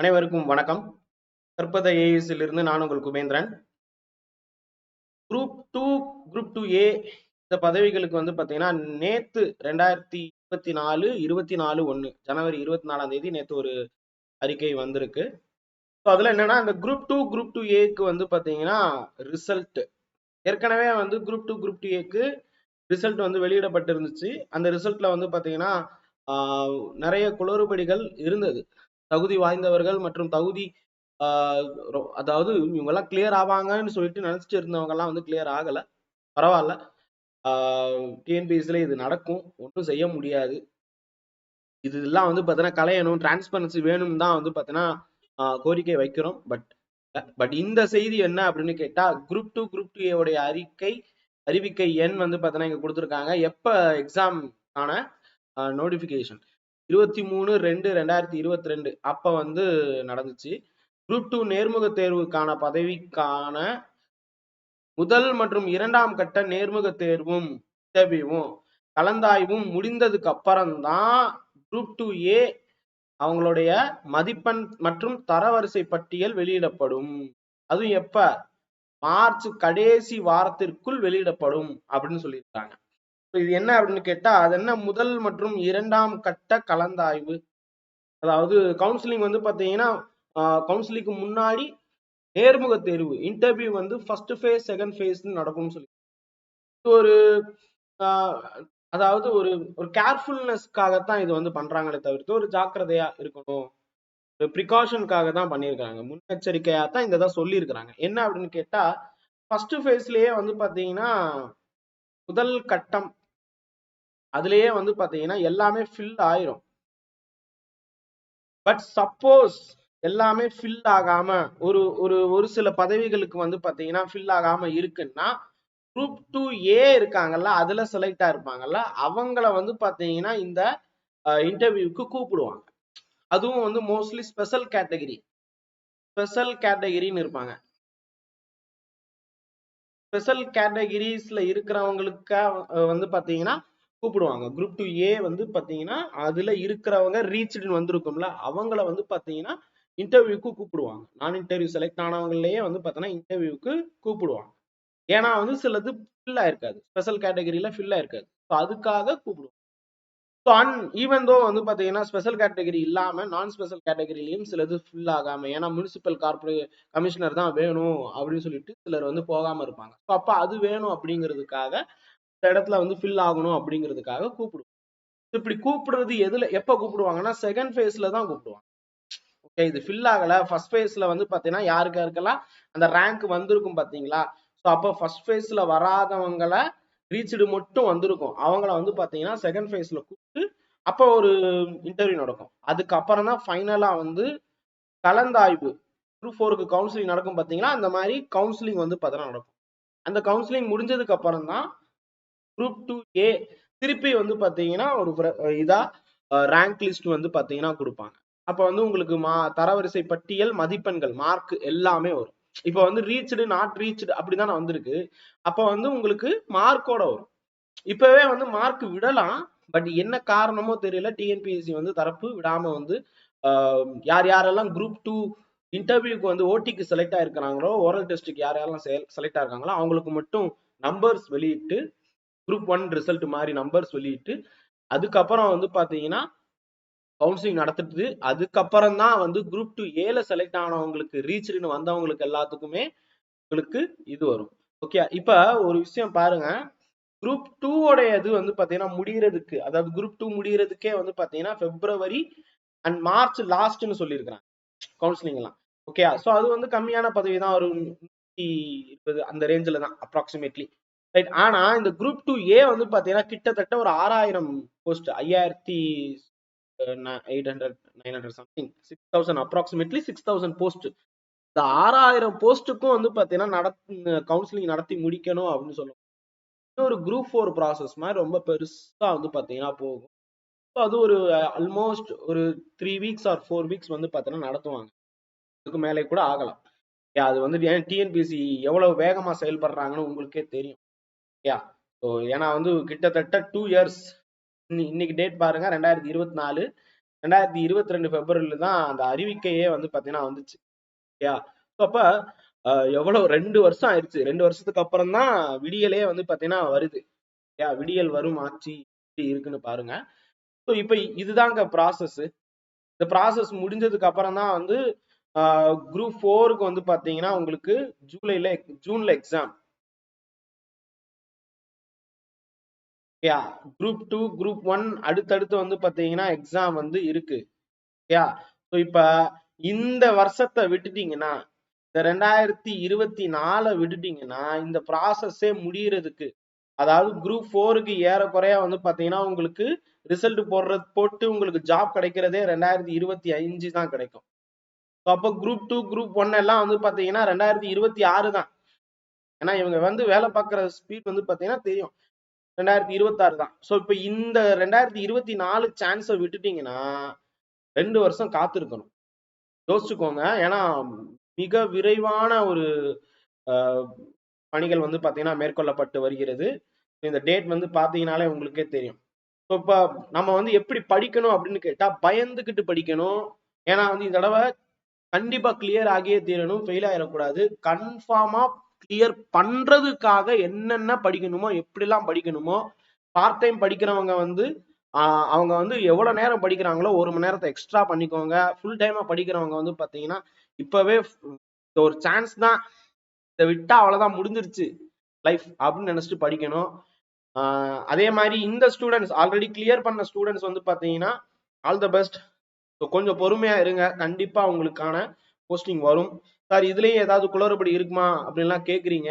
அனைவருக்கும் வணக்கம். கற்பத ஏஎஸ்ல இருந்து நான் உங்கள் Kubendran. Group two group two A இந்த பதவிகளுக்கு வந்து பாத்தீங்கன்னா நேத்து ரெண்டாயிரத்தி இருபத்தி நாலு இருபத்தி நாலு ஒன்னு ஜனவரி இருபத்தி நாலாம் தேதி நேத்து ஒரு அறிக்கை வந்திருக்கு. ஸோ அதுல என்னன்னா இந்த குரூப் டூ குரூப் டூ ஏக்கு வந்து பாத்தீங்கன்னா ரிசல்ட் ஏற்கனவே வந்து குரூப் டூ குரூப் டூ ஏக்கு ரிசல்ட் வந்து வெளியிடப்பட்டிருந்துச்சு. அந்த ரிசல்ட்ல வந்து பாத்தீங்கன்னா ஆஹ், நிறைய குளறுபடிகள் இருந்தது. தகுதி வாய்ந்தவர்கள் மற்றும் தகுதி ரொ- அதாவது இவங்க எல்லாம் கிளியர் ஆவாங்கன்னு சொல்லிட்டு நினைச்சிட்டு இருந்தவங்க எல்லாம் வந்து கிளியர் ஆகல. பரவாயில்ல. டிஎன்பிஎஸ்ல இது நடக்கும். ஒன்றும் செய்ய முடியாது. இது எல்லாம் வந்து பார்த்தீங்கன்னா கலையணும் டிரான்ஸ்பரன்சி வேணும் தான் வந்து பார்த்தீங்கன்னா கோரிக்கை வைக்கிறோம். பட் பட் இந்த செய்தி என்ன அப்படின்னு கேட்டா குரூப் டூ குரூப் டூ உடைய அறிக்கை அறிவிக்கை எண் வந்து பார்த்தீங்கன்னா இங்க கொடுத்துருக்காங்க. எப்ப எக்ஸாம்க்கான நோட்டிஃபிகேஷன் இருபத்தி மூணு ரெண்டு ரெண்டாயிரத்தி இருபத்தி ரெண்டு. அப்ப வந்து நடந்துச்சு. குரூப் டூ நேர்முக தேர்வுக்கான பதவிக்கான முதல் மற்றும் இரண்டாம் கட்ட நேர்முக தேர்வும் இன்டர்வியூவும் கலந்தாய்வும் முடிந்ததுக்கு அப்புறம்தான் குரூப் டூ ஏ அவங்களுடைய மதிப்பெண் மற்றும் தரவரிசை பட்டியல் வெளியிடப்படும். அதுவும் எப்ப? மார்ச் கடைசி வாரத்திற்குள் வெளியிடப்படும் அப்படின்னு சொல்லியிருக்காங்க. இது என்ன அப்படின்னு கேட்டா அது என்ன முதல் மற்றும் இரண்டாம் கட்ட கலந்தாய்வு. அதாவது கவுன்சிலிங் வந்து பாத்தீங்கன்னா கவுன்சிலிங்க்கு முன்னாடி நேர்முக தேர்வு இன்டர்வியூ வந்து ஃபர்ஸ்ட் ஃபேஸ் செகண்ட் ஃபேஸ் நடக்கும்னு சொல்லி. ஒரு ஆஹ், அதாவது ஒரு ஒரு கேர்ஃபுல்னஸ்க்காகத்தான் இது வந்து பண்றாங்களே தவிர்த்து ஒரு ஜாக்கிரதையா இருக்கணும். ஒரு ப்ரிகாஷனுக்காக தான் பண்ணியிருக்காங்க முன்னெச்சரிக்கையா தான் இந்த தான் சொல்லியிருக்கிறாங்க. என்ன அப்படின்னு கேட்டா ஃபர்ஸ்ட் ஃபேஸ்லயே வந்து பாத்தீங்கன்னா முதல் கட்டம் அதுலயே வந்து பாத்தீங்கன்னா எல்லாமே ஃபில் ஆயிரும். பட் சப்போஸ் எல்லாமே ஃபில் ஆகாம ஒரு ஒரு ஒரு சில பதவிகளுக்கு வந்து பாத்தீங்கன்னா ஃபில் ஆகாம இருக்குன்னா குரூப் டூ ஏ இருக்காங்கல்ல அதுல செலக்ட் ஆயிருப்பாங்கல்ல அவங்கள வந்து பாத்தீங்கன்னா இந்த இன்டர்வியூக்கு கூப்பிடுவாங்க. அதுவும் வந்து மோஸ்ட்லி ஸ்பெஷல் கேட்டகரி ஸ்பெஷல் கேட்டகரின்னு இருப்பாங்க. ஸ்பெஷல் கேட்டகிரிஸ்ல இருக்கிறவங்களுக்கு வந்து பாத்தீங்கன்னா கூப்பிடுவாங்க. குரூப் டூ ஏ வந்து பாத்தீங்கன்னா அதுல இருக்கிறவங்க ரீச்டுன்னு வந்திருக்கும்ல அவங்கள வந்து பாத்தீங்கன்னா இன்டர்வியூக்கு கூப்பிடுவாங்க. நான் இன்டர்வியூ செலக்ட் ஆனவங்களே வந்து பாத்தீங்கன்னா இன்டர்வியூக்கு கூப்பிடுவாங்க. ஏன்னா வந்து சிலது ஃபில் ஆயிருக்காது. ஸ்பெஷல் கேட்டகரியில் ஃபில் ஆயிருக்காது. ஸோ அதுக்காக கூப்பிடுவாங்க. ஸோ அன் ஈவன் தோ வந்து பாத்தீங்கன்னா ஸ்பெஷல் கேட்டகரி இல்லாம நான் ஸ்பெஷல் கேட்டகரிலையும் சிலது ஃபில் ஆகாம ஏன்னா முனிசிபல் கார்பரேட் கமிஷனர் தான் வேணும் அப்படின்னு சொல்லிட்டு சிலர் வந்து போகாம இருப்பாங்க. ஸோ அப்போ அது வேணும் அப்படிங்கிறதுக்காக இடத்துல வந்து ஃபில் ஆகணும் அப்படிங்கிறதுக்காக கூப்பிடுவோம் இப்படி கூப்பிடுறது எதுல எப்ப கூப்பிடுவாங்கன்னா செகண்ட் ஃபேஸ்ல தான் கூப்பிடுவாங்க. ஓகே இது ஃபில் ஆகல. ஃபர்ஸ்ட் ஃபேஸ்ல வந்து பாத்தீங்கன்னா யாருக்கு இருக்கலாம் அந்த ரேங்க் வந்திருக்கும் பாத்தீங்களா? ஸோ அப்போ ஃபர்ஸ்ட் ஃபேஸ்ல வராதவங்கள ரீச்டு மட்டும் வந்திருக்கும். அவங்கள வந்து பாத்தீங்கன்னா செகண்ட் ஃபேஸ்ல கூப்பிட்டு அப்போ ஒரு இன்டர்வியூ நடக்கும். அதுக்கப்புறம் தான் ஃபைனலா வந்து கலந்தாய்வு. குரூப் ஃபோருக்கு கவுன்சிலிங் நடக்கும் பாத்தீங்களா? அந்த மாதிரி கவுன்சிலிங் வந்து பார்த்தீங்கன்னா நடக்கும். அந்த கவுன்சிலிங் முடிஞ்சதுக்கு அப்புறம் தான் குரூப் டூ ஏ திருப்பி வந்து பார்த்தீங்கன்னா ஒரு இதாக ரேங்க் லிஸ்ட் வந்து பார்த்தீங்கன்னா கொடுப்பாங்க. அப்போ வந்து உங்களுக்கு மா தரவரிசை பட்டியல் மதிப்பெண்கள் மார்க் எல்லாமே வரும். இப்போ வந்து ரீச்டு நாட் ரீச்டு அப்படிதான் வந்திருக்கு. அப்போ வந்து உங்களுக்கு மார்க்கோட வரும். இப்பவே வந்து மார்க் விடலாம். பட் என்ன காரணமோ தெரியல. டிஎன்பிஎஸ்சி வந்து தரப்பு விடாம வந்து யார் யாரெல்லாம் குரூப் டூ இன்டர்வியூக்கு வந்து ஓடிக்கு செலக்ட் ஆயிருக்கிறாங்களோ ஓரல் டெஸ்ட்டுக்கு யார் யாரெல்லாம் செலக்ட் ஆயிருக்காங்களோ அவங்களுக்கு மட்டும் நம்பர்ஸ் வெளியிட்டு குரூப் ஒன் ரிசல்ட் மாதிரி நம்பர் சொல்லிட்டு அதுக்கப்புறம் வந்து பார்த்தீங்கன்னா கவுன்சிலிங் நடத்துட்டு அதுக்கப்புறம் தான் வந்து குரூப் டூ ஏல செலக்ட் ஆனவங்களுக்கு ரீச்னு வந்தவங்களுக்கு எல்லாத்துக்குமே உங்களுக்கு இது வரும். ஓகே இப்போ ஒரு விஷயம் பாருங்க. குரூப் டூவோடைய இது வந்து பார்த்தீங்கன்னா முடிகிறதுக்கு அதாவது குரூப் டூ முடிகிறதுக்கே வந்து பார்த்தீங்கன்னா பிப்ரவரி அண்ட் மார்ச் லாஸ்ட்னு சொல்லியிருக்கிறாங்க. கவுன்சிலிங் எல்லாம். ஓகே ஸோ அது வந்து கம்மியான பதவி தான் ஒரு நூற்றி இருபது அந்த ரேஞ்சில் தான் அப்ராக்சிமேட்லி ரைட் ஆனா இந்த குரூப் டூ ஏ வந்து பாத்தீங்கன்னா கிட்டத்தட்ட ஒரு ஆறாயிரம் போஸ்ட் ஐயாயிரத்தி eight hundred nine hundred something six thousand approximately six thousand post இந்த ஆறாயிரம் போஸ்ட்டுக்கும் வந்து பாத்தீங்கன்னா நட கவுன்சிலிங் நடத்தி முடிக்கணும் அப்படின்னு சொல்லுவோம் இன்னொரு குரூப் ஃபோர் ப்ராசஸ் மாதிரி ரொம்ப பெருசா வந்து பாத்தீங்கன்னா போகும். ஸோ அது ஒரு ஆல்மோஸ்ட் ஒரு three weeks or four weeks வந்து பார்த்தீங்கன்னா நடத்துவாங்க. இதுக்கு மேலே கூட ஆகலாம். Yeah, அது வந்து டிஎன்பிஎஸ்சி எவ்வளவு வேகமாக செயல்படுறாங்கன்னு உங்களுக்கே தெரியும். யா ஸோ ஏன்னா வந்து கிட்டத்தட்ட டூ இயர்ஸ் இன்னைக்கு டேட் பாருங்க ரெண்டாயிரத்தி இருபத்தி நாலு. ரெண்டாயிரத்தி இருபத்தி ரெண்டு பிப்ரவரியில தான் அந்த அறிவிக்கையே வந்து பாத்தீங்கன்னா வந்துச்சு. ஓகேயா ஸோ அப்ப அஹ், எவ்வளவு ரெண்டு வருஷம் ஆயிடுச்சு. ரெண்டு வருஷத்துக்கு அப்புறம் தான் விடியலே வந்து பாத்தீங்கன்னா வருது. ஓகேயா விடியல் வரும் ஆட்சி இருக்குன்னு பாருங்க. ஸோ இப்போ இதுதாங்க ப்ராசஸ் இந்த ப்ராசஸ் முடிஞ்சதுக்கு அப்புறம் தான் வந்து குரூப் ஃபோருக்கு வந்து பாத்தீங்கன்னா உங்களுக்கு ஜூலைல ஜூன்ல எக்ஸாம் ஓகேயா குரூப் டூ குரூப் ஒன் அடுத்தடுத்து வந்து பாத்தீங்கன்னா எக்ஸாம் வந்து இருக்கு. ஓகேயா ஸோ இப்போ இந்த வருஷத்தை விட்டுட்டீங்கன்னா இந்த ரெண்டாயிரத்தி இருபத்தி நாலை விட்டுட்டீங்கன்னா இந்த ப்ராசஸே முடியறதுக்கு அதாவது குரூப் ஃபோருக்கு ஏறக்குறைய வந்து பாத்தீங்கன்னா உங்களுக்கு ரிசல்ட் போடுறது போட்டு உங்களுக்கு ஜாப் கிடைக்கிறதே ரெண்டாயிரத்தி இருபத்தி அஞ்சு தான் கிடைக்கும். ஸோ அப்போ குரூப் டூ குரூப் ஒன் எல்லாம் வந்து பாத்தீங்கன்னா ரெண்டாயிரத்தி இருபத்தி ஆறு தான். ஏன்னா இவங்க வந்து வேலை பார்க்குற ஸ்பீட் வந்து பாத்தீங்கன்னா தெரியும். ரெண்டாயிரத்தி இருபத்தாறு தான். ஸோ இப்போ இந்த ரெண்டாயிரத்தி இருபத்தி நாலு சான்ஸை விட்டுட்டீங்கன்னா ரெண்டு வருஷம் காத்திருக்கணும். யோசிச்சுக்கோங்க. ஏன்னா மிக விரைவான ஒரு பணிகள் வந்து பாத்தீங்கன்னா மேற்கொள்ளப்பட்டு வருகிறது. இந்த டேட் வந்து பாத்தீங்கன்னாலே உங்களுக்கே தெரியும். ஸோ இப்போ நம்ம வந்து எப்படி படிக்கணும் அப்படின்னு கேட்டா பயந்துகிட்டு படிக்கணும். ஏன்னா வந்து இந்த தடவை கண்டிப்பா கிளியர் ஆகியே தீரணும். ஃபெயில் ஆகிடக்கூடாது கன்ஃபார்மா கிளியர் பண்றதுக்காக என்னென்ன படிக்கணுமோ எப்படிலாம் படிக்கணுமோ பார்ட் டைம் படிக்கிறவங்க வந்து அவங்க வந்து எவ்வளவு நேரம் படிக்கிறாங்களோ ஒரு மணி நேரத்தை எக்ஸ்ட்ரா பண்ணிக்கோங்க. ஃபுல் டைமாக படிக்கிறவங்க வந்து பாத்தீங்கன்னா இப்பவே ஒரு சான்ஸ் தான். இதை விட்டா அவ்வளவுதான் முடிஞ்சிருச்சு. லைஃப் அப்படின்னு நினைச்சிட்டு படிக்கணும். ஆஹ் அதே மாதிரி இந்த ஸ்டூடெண்ட்ஸ் ஆல்ரெடி கிளியர் பண்ண ஸ்டூடெண்ட்ஸ் வந்து பாத்தீங்கன்னா ஆல் த பெஸ்ட் கொஞ்சம் பொறுமையா இருங்க. கண்டிப்பா உங்களுக்கான போஸ்டிங் வரும். சார் இதுலயும் ஏதாவது குளறுபடி இருக்குமா? அப்படின்லாம் கேக்குறீங்க.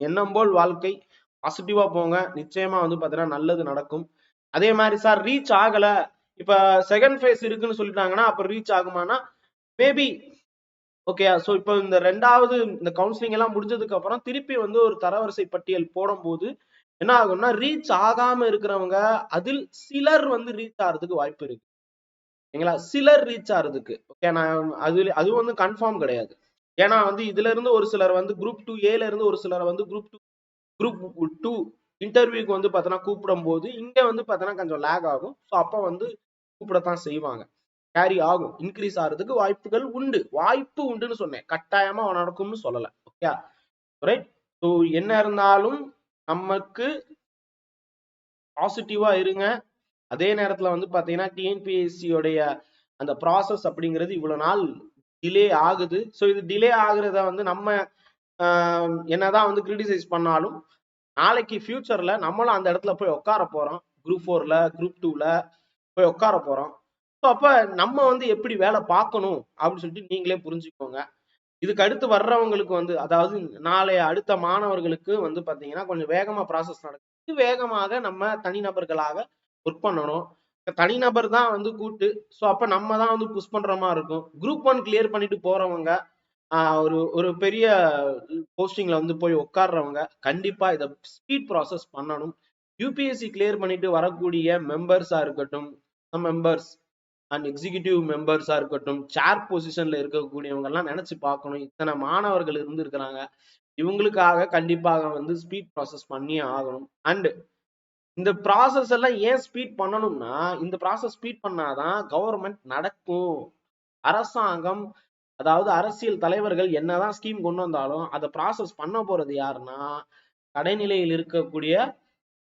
எண்ணம் போல் வாழ்க்கை. பாசிட்டிவா போங்க. நிச்சயமா வந்து பாத்தீங்கன்னா நல்லது நடக்கும். அதே மாதிரி சார் ரீச் ஆகல. இப்ப செகண்ட் ஃபேஸ் இருக்குன்னு சொல்லிட்டாங்கன்னா அப்ப ரீச் ஆகுமானா மேபி ஓகே ஸோ இப்போ இந்த ரெண்டாவது இந்த கவுன்சிலிங் எல்லாம் முடிஞ்சதுக்கு அப்புறம் திருப்பி வந்து ஒரு தரவரிசை பட்டியல் போடும்போது என்ன ஆகும்னா ரீச் ஆகாம இருக்கிறவங்க அதில் சிலர் வந்து ரீச் ஆகிறதுக்கு வாய்ப்பு இருக்கு. ஓகேங்களா? சிலர் ரீச் ஆகிறதுக்கு ஓகே நான் அது அது வந்து கன்ஃபார்ம் கிடையாது. ஏன்னா வந்து இதுல இருந்து ஒரு சிலர் வந்து குரூப் டூ ஏல இருந்து ஒரு சிலர் வந்து குரூப் டூ குரூப் டூ இன்டர்வியூக்கு வந்து பார்த்தோன்னா கூப்பிடும் போது இங்க வந்து பார்த்தோன்னா கொஞ்சம் லேக் ஆகும். ஸோ அப்போ வந்து கூப்பிடத்தான் செய்வாங்க. கேரி ஆகும். இன்க்ரீஸ் ஆகிறதுக்கு வாய்ப்புகள் உண்டு. வாய்ப்பு உண்டுன்னு சொன்னேன். கட்டாயமா நடக்கும்னு சொல்லலை. ஓகே ரைட் ஸோ என்ன இருந்தாலும் நமக்கு பாசிட்டிவா இருங்க. அதே நேரத்துல வந்து பாத்தீங்கன்னா டிஎன்பிஎஸ்சியோடைய அந்த ப்ராசஸ் அப்படிங்கிறது இவ்வளவு நாள் டிலே ஆகுது. ஸோ இது டிலே ஆகுறத வந்து நம்ம என்னதான் வந்து கிரிட்டிசைஸ் பண்ணாலும் நாளைக்கு ஃபியூச்சர்ல நம்மளும் அந்த இடத்துல போய் உட்கார போறோம். குரூப் ஃபோர்ல குரூப் டூல போய் உட்கார போறோம். ஸோ அப்ப நம்ம வந்து எப்படி வேலை பார்க்கணும் அப்படின்னு சொல்லிட்டு நீங்களே புரிஞ்சுக்கோங்க. இதுக்கு அடுத்து வர்றவங்களுக்கு வந்து அதாவது நாளைய அடுத்த மாணவர்களுக்கு வந்து பாத்தீங்கன்னா கொஞ்சம் வேகமா ப்ராசஸ் நடக்குது வேகமாக நம்ம தனிநபர்களாக ஒர்க் பண்ணணும். தனிநபர் தான் வந்து கூட்டு. ஸோ அப்போ நம்ம தான் வந்து புஷ் பண்ணுற மாதிரி இருக்கும். குரூப் ஒன் கிளியர் பண்ணிட்டு போகிறவங்க ஒரு ஒரு பெரிய போஸ்டிங்கில் வந்து போய் உட்கார்றவங்க கண்டிப்பாக இதை ஸ்பீட் ப்ராசஸ் பண்ணணும். யூபிஎஸ்சி கிளியர் பண்ணிட்டு வரக்கூடிய மெம்பர்ஸாக இருக்கட்டும் மெம்பர்ஸ் அண்ட் எக்ஸிகியூட்டிவ் மெம்பர்ஸாக இருக்கட்டும் சேர் பொசிஷனில் இருக்கக்கூடியவங்கெல்லாம் நினச்சி பார்க்கணும். இத்தனை மாணவர்கள் இருந்து இருக்கிறாங்க இவங்களுக்காக கண்டிப்பாக வந்து ஸ்பீட் ப்ராசஸ் பண்ணியே ஆகணும். அண்டு இந்த ப்ராசஸ் எல்லாம் ஏன் ஸ்பீட் பண்ணணும்னா இந்த ப்ராசஸ் ஸ்பீட் பண்ணாதான் கவர்மெண்ட் நடக்கும். அரசாங்கம் அதாவது அரசியல் தலைவர்கள் என்னதான் ஸ்கீம் கொண்டு வந்தாலும் அதை ப்ராசஸ் பண்ண போறது யாருன்னா கடைநிலையில் இருக்கக்கூடிய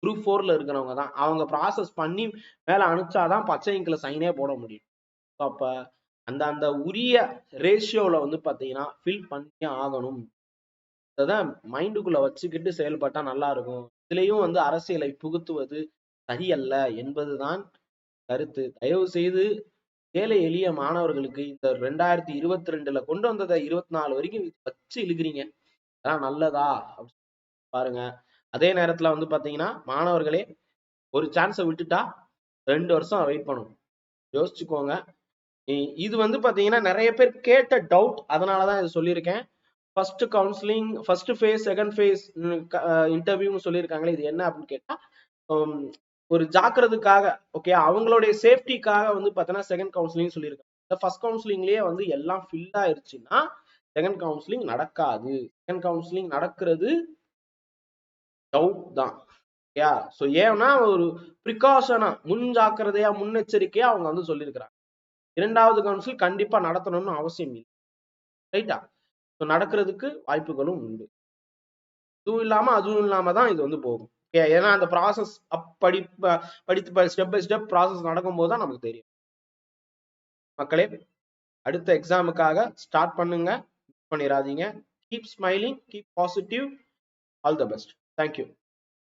குரூப் ஃபோர்ல இருக்கிறவங்க தான். அவங்க ப்ராசஸ் பண்ணி மேல அனுப்பிச்சாதான் பச்சை இங்கில சைனே போட முடியும். அப்ப அந்த அந்த உரிய ரேஷியோல வந்து பாத்தீங்கன்னா ஃபில் பண்ணி ஆகணும். அதான் மைண்டுக்குள்ள வச்சுக்கிட்டு செயல்பட்டா நல்லா இருக்கும். இதுலயும் வந்து அரசியலை புகுத்துவது சரியல்ல என்பதுதான் கருத்து. தயவு செய்து ஏழை எளிய மாணவர்களுக்கு இந்த ரெண்டாயிரத்தி இருபத்தி ரெண்டுல கொண்டு வந்ததை இருபத்தி நாலு வரைக்கும் வச்சு இழுக்கிறீங்க. அதான் நல்லதா? அப்படி பாருங்க. அதே நேரத்துல வந்து பாத்தீங்கன்னா மாணவர்களே ஒரு சான்ஸை விட்டுட்டா ரெண்டு வருஷம் வெயிட் பண்ணணும். யோசிச்சுக்கோங்க. இ- இது வந்து பாத்தீங்கன்னா நிறைய பேர் கேட்ட டவுட் அதனாலதான் இதை சொல்லியிருக்கேன். First counselling first phase second phase இன்டர்வியூன்னு சொல்லியிருக்காங்களே இது என்ன அப்படின்னு கேட்டா ஒரு ஜாக்கிரதுக்காக ஓகே அவங்களுடைய சேஃப்டிக்காக வந்து பார்த்தோன்னா செகண்ட் கவுன்சிலிங் சொல்லியிருக்காங்க. இந்த ஃபர்ஸ்ட் கவுன்சிலிங்லயே வந்து எல்லாம் ஃபில் ஆயிருச்சுன்னா செகண்ட் கவுன்சிலிங் நடக்காது. செகண்ட் கவுன்சிலிங் நடக்கிறது டவுட் தான். யா? சோ ஏன்னா ஒரு ப்ரிகாஷனா முன் ஜாக்கிரதையா முன்னெச்சரிக்கையா அவங்க வந்து சொல்லியிருக்கிறாங்க. இரண்டாவது கவுன்சில் கண்டிப்பா நடத்தணும்னு அவசியம் இல்லை. ரைட்டா ஸோ நடக்கிறதுக்கு வாய்ப்புகளும் உண்டு. இதுவும் இல்லாம அதுவும் இல்லாம தான் இது வந்து போகும். ஏன்னா அந்த ப்ராசஸ் படி ப- படித்து ஸ்டெப் பை ஸ்டெப் ப்ராசஸ் நடக்கும்போது தான் நமக்கு தெரியும். மக்களே அடுத்த எக்ஸாமுக்காக ஸ்டார்ட் பண்ணுங்க. பண்ணிடாதீங்க keep smiling keep positive all the best thank you